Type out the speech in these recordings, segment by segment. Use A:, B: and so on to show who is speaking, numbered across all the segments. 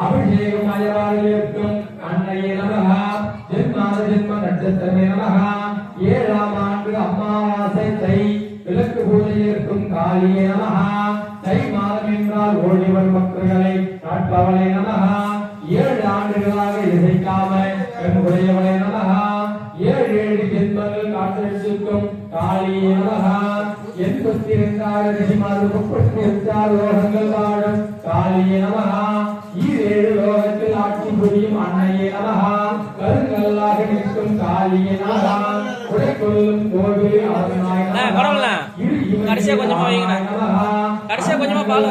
A: அபிஷேகம் அயவாரில் அன்னையே நமகா. ஜென்மாத ஜென்ம நட்சத்திரமே நமகா. அமாவாசை தை விளக்கு பூஜை இருக்கும் காளியே நமகா தை மாதம் என்றால் ஓடிவர் பக்தர்களை காட்பவளே நமகா ஏழு ஆண்டுகளாக இசைக்காம பெண்புடையவளே நமகா ஏழு ஏழு ஜென்மங்கள் காற்றெடுக்கும் காளியே நமகா எண்பத்தி இரண்டாயிரம் மாதம் முப்பத்தி எட்டாறு லோகங்கள் வாழும் காளியே நமகா ஈரேழு லோகத்தில் ஆட்சி புரியும் அன்னையே நமகா கருங்கல்லாக நிற்கும் காளியே
B: நமகா பரவாயில்ல. கடைசியா கொஞ்சமா வைங்கண்ணா. கடைசியா கொஞ்சமா பால்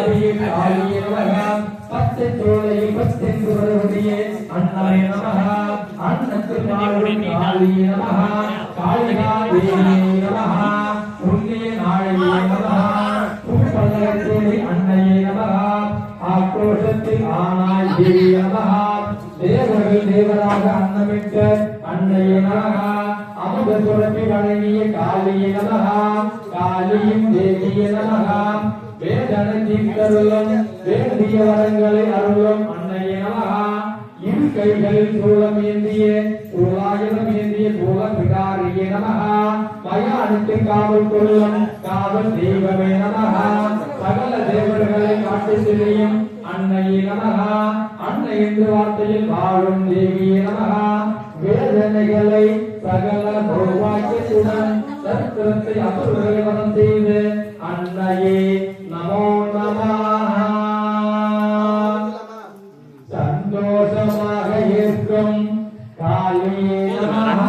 A: அன்னையே நமக ஆக்ரோஷத்தில் ஆனாய் தேவி நமக தேவனாக தேவராக அன்னமிட்ட அன்னையே நமக அமுத சுரப்பி வழங்கிய காளியே நமக காளியும் தேவியே நமக. வேதனை தீர்த்தருளும் வேண்டிய வரங்களை அருளும் அன்னையே நமக. இரு கைகளில் சூலம் ஏந்திய சூலாயுதம் ஏந்திய சூல பிடாரியே நமக. மயானத்தை காவல் கொள்ளும் காவல் தெய்வமே நமக. காட்டி அன்னையே நமகா. அன்னை என்று வார்த்தையில் வாழும் தேவியே நமகா. வேதனைகளை சகல சௌபாக்கியத்துடன் சத்திரத்தை அசுரர்களை வதம் செய்து அன்னையே நமோ நமः சந்தோஷமாக இருக்கும் காளியே நமகா.